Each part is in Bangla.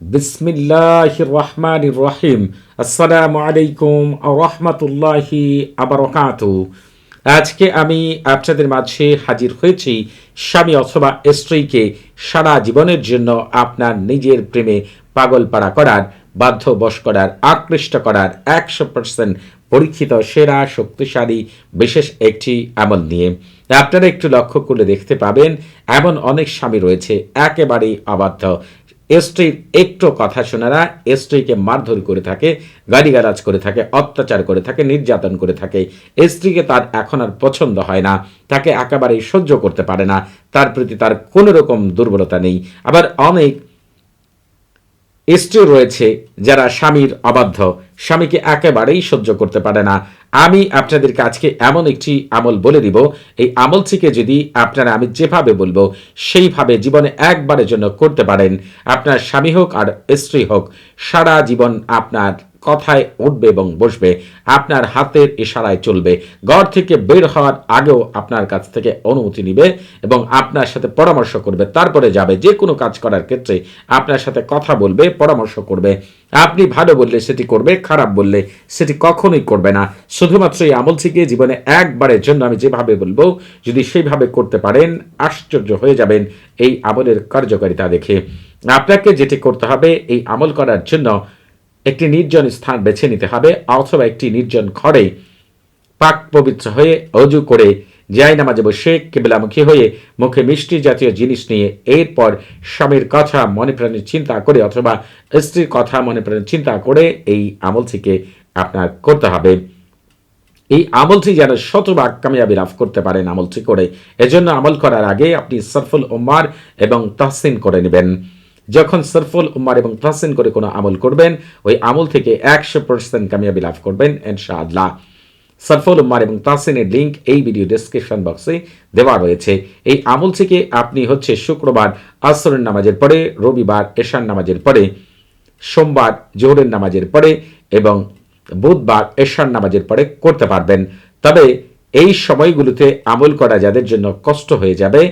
বিসমিল্লাহ রহমান রহিম আসসালামু আলাইকুম রহমতুল্লাহি আবরকাত আজকে আমি আপনাদের মাঝে হাজির হয়েছি স্বামী অথবা স্ত্রীকে সারা জীবনের জন্য আপনার নিজের প্রেমে পাগল পাড়া করার, বাধ্যবশ করার, আকৃষ্ট করার, একশো পার্সেন্ট পরীক্ষিত, সেরা, শক্তিশালী, বিশেষ একটি আমল নিয়ে। আপনারা একটু লক্ষ্য করলে দেখতে পাবেন, এমন অনেক স্বামী রয়েছে, একেবারেই অবাধ্য। স্ত্রীর একটু কথা শোনা না স্ত্রীকে মারধর করে থাকে, গালিগালাজ করে থাকে, অত্যাচার করে থাকে, নির্যাতন করে থাকে। স্ত্রীকে তার এখন আর পছন্দ হয় না, তাকে একেবারেই সহ্য করতে পারে না, তার প্রতি তার কোনো রকম দুর্বলতা নেই। আবার অনেক স্ত্রী রয়েছে যারা স্বামীর অবাধ্য। স্বামীকে একেবারেই সহ্য করতে পারে না। আমি আপনাদেরকে আজকে এমন একটি আমল বলে দিব। এই আমলটিকে যদি আপনারা আমি যেভাবে বলব, সেইভাবে জীবনে একবারের জন্য করতে পারেন। আপনার স্বামী হোক আর স্ত্রী হোক, সারা জীবন আপনার কথায় উঠবে এবং বসবে, আপনার হাতের ইশারায় চলবে। ঘর থেকে বের হওয়ার আগেও আপনার কাছ থেকে অনুমতি নিবে এবং আপনার সাথে পরামর্শ করবে। তারপরে যাবে। যে কোনো কাজ করার ক্ষেত্রে আপনার সাথে কথা বলবে, পরামর্শ করবে। আপনি ভালো বললে সেটি করবে, খারাপ বললে সেটি কখনোই করবে না। শুধুমাত্র এই আমল থেকে জীবনে একবারের জন্য আমি যেভাবে বলব, যদি সেইভাবে করতে পারেন, আশ্চর্য হয়ে যাবেন এই আমলের কার্যকারিতা দেখে। আপনাকে যেটি করতে হবে, এই আমল করার জন্য একটি নির্জন স্থান বেছে নিতে হবে, অথবা একটি নির্জন ঘরে পাক পবিত্র হয়ে অজু করে জিয়াই নামাজে বসে কেবলামুখী হয়ে মুখে মিষ্টি জাতীয় জিনিস নিয়ে এরপর স্বামীর কথা মনে প্রাণে চিন্তা করে অথবা স্ত্রীর কথা মনে প্রাণে চিন্তা করে এই আমল থেকে আপনার করতে হবে। এই আমলটি যেন শতভাগ কামিয়াবি লাভ করতে পারেন আমলটি করে। এজন্য আমল করার আগে আপনি সরফুল উম্মার এবং তাহসিন করে নেবেন। যখন সরফুল উম্মার এবং তাহসিন করে কোনো আমল করবেন, ওই আমল থেকে একশো পার্সেন্ট কামিয়াবি লাভ করবেন, ইনশাআল্লাহ। সরফুল উম্মার এবং তাহসিনের লিঙ্ক এই ভিডিও ডেসক্রিপশন বক্সে দেওয়া রয়েছে। এই আমল থেকে আপনি হচ্ছে শুক্রবার আসরের নামাজের পরে, রবিবার এশার নামাজের পরে, সোমবার জোহরের নামাজের পরে এবং বুধবার এশার নামাজের পরে করতে পারবেন। তবে এই সময়গুলোতে আমল করা যাদের জন্য কষ্ট হয়ে যাবে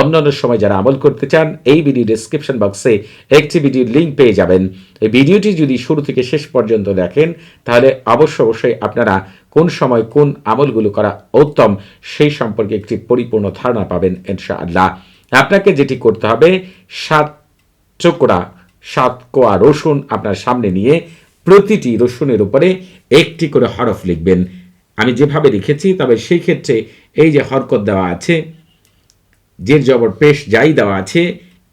অন্যান্য সময় যারা আমল করতে চান, এই ভিডিও ডিসক্রিপশন বক্সে একটি ভিডিওর লিঙ্ক পেয়ে যাবেন। এই ভিডিওটি যদি শুরু থেকে শেষ পর্যন্ত দেখেন, তাহলে অবশ্য অবশ্যই আপনারা কোন সময় কোন আমলগুলো করা উত্তম, সেই সম্পর্কে একটি পরিপূর্ণ ধারণা পাবেন ইনশাআল্লাহ। আপনাকে যেটি করতে হবে, সাত চোকড়া সাত কোয়া রসুন আপনার সামনে নিয়ে প্রতিটি রসুনের উপরে একটি করে হরফ লিখবেন। আমি যেভাবে লিখেছি, তবে সেই ক্ষেত্রে এই যে হরকত দেওয়া আছে জের জবর পেশ যাই দেওয়া আছে,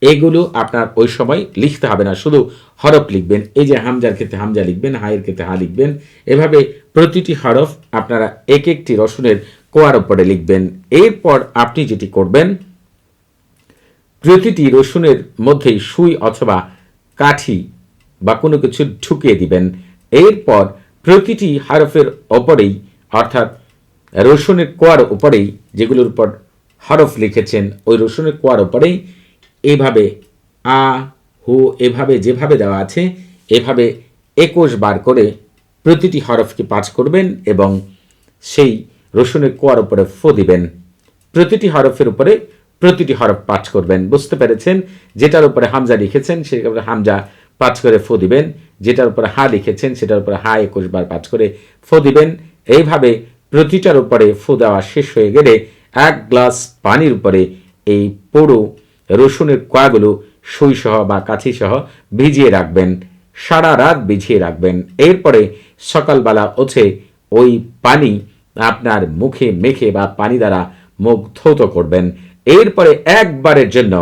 এগুলো আপনার ওই সময় লিখতে হবে না, শুধু হরফ লিখবেন। এই যে হামজার ক্ষেত্রে হামজা লিখবেন, হায়ের ক্ষেত্রে হা লিখবেন, এভাবে প্রতিটি হরফ আপনারা এক একটি রসুনের কোয়ার উপরে লিখবেন। এরপর আপনি যেটি করবেন, প্রতিটি রসুনের মধ্যেই সুই অথবা কাঠি বা কোনো কিছু ঢুকিয়ে দিবেন। এরপর প্রতিটি হরফের ওপরেই, অর্থাৎ রসুনের কোয়ার উপরেই, যেগুলোর উপর হরফ লিখেছেন ওই রসুনের কোয়ার ওপরেই। এইভাবে আ, হু, এভাবে, যেভাবে দেওয়া আছে, এভাবে একুশ বার করে প্রতিটি হরফকে পাঁচ করবেন এবং সেই রসুনের কোয়ার উপরে ফো দিবেন। প্রতিটি হরফের উপরে প্রতিটি হরফ পাঠ করবেন। বুঝতে পেরেছেন? যেটার উপরে হামজা লিখেছেন সেটার উপরে হামজা পাঠ করে ফো দিবেন। যেটার উপরে হা লিখেছেন, সেটার উপরে হা একুশ বার পাঠ করে ফো দিবেন। এইভাবে প্রতিটার উপরে ফু দেওয়া শেষ হয়ে গেলে এক গ্লাস পানির উপরে এই পুরো রসুনের কোয়াগুলো সহ বা কাঠিসহ ভিজিয়ে রাখবেন, সারা রাত ভিজিয়ে রাখবেন। এরপরে সকালবেলা উঠে ওই পানি আপনার মুখে মেখে বা পানি দ্বারা মুখ ধৌত করবেন। এরপরে একবারের জন্য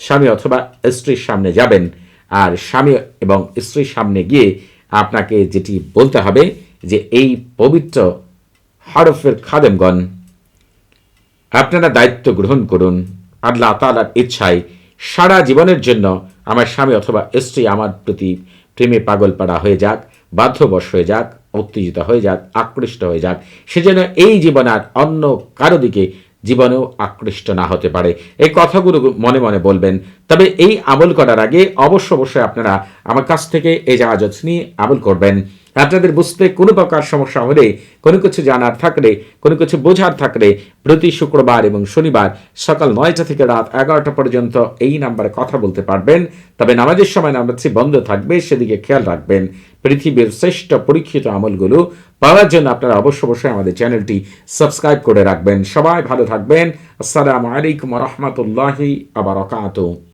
স্বামী অথবা স্ত্রীর সামনে যাবেন আর স্বামী এবং স্ত্রীর সামনে গিয়ে আপনাকে যেটি বলতে হবে যে এই পবিত্র হরফের খাদেমগণ আপনারা দায়িত্ব গ্রহণ করুন। আল্লাহ তালার ইচ্ছায় সারা জীবনের জন্য আমার স্বামী অথবা স্ত্রী আমার প্রতি প্রেমে পাগল পাড়া হয়ে যাক, বাধ্যবশ হয়ে যাক, উত্তেজিত হয়ে যাক, আকৃষ্ট হয়ে যাক। সেজন্য এই জীবন আর অন্য কারও দিকে জীবনেও আকৃষ্ট না হতে পারে। এই কথাগুলো মনে মনে বলবেন। তবে এই আমল করার আগে অবশ্য অবশ্যই আপনারা আমার কাছ থেকে এই জাহাজত নিয়ে আমল করবেন। আপনাদের বুঝতে কোনো প্রকার সমস্যা হলে, কোনো কিছু জানার থাকলে, কোনো কিছু বোঝার থাকলে, প্রতি শুক্রবার এবং শনিবার সকাল নয়টা থেকে রাত এগারোটা পর্যন্ত এই নাম্বারে কথা বলতে পারবেন। তবে নামাজের সময় নামাজটি বন্ধ থাকবে, সেদিকে খেয়াল রাখবেন। পৃথিবীর শ্রেষ্ঠ পরীক্ষিত আমলগুলো পাওয়ার জন্য আপনারা অবশ্য অবশ্যই আমাদের চ্যানেলটি সাবস্ক্রাইব করে রাখবেন। সবাই ভালো থাকবেন। আসসালামু আলাইকুম রহমতুল্লাহি আবার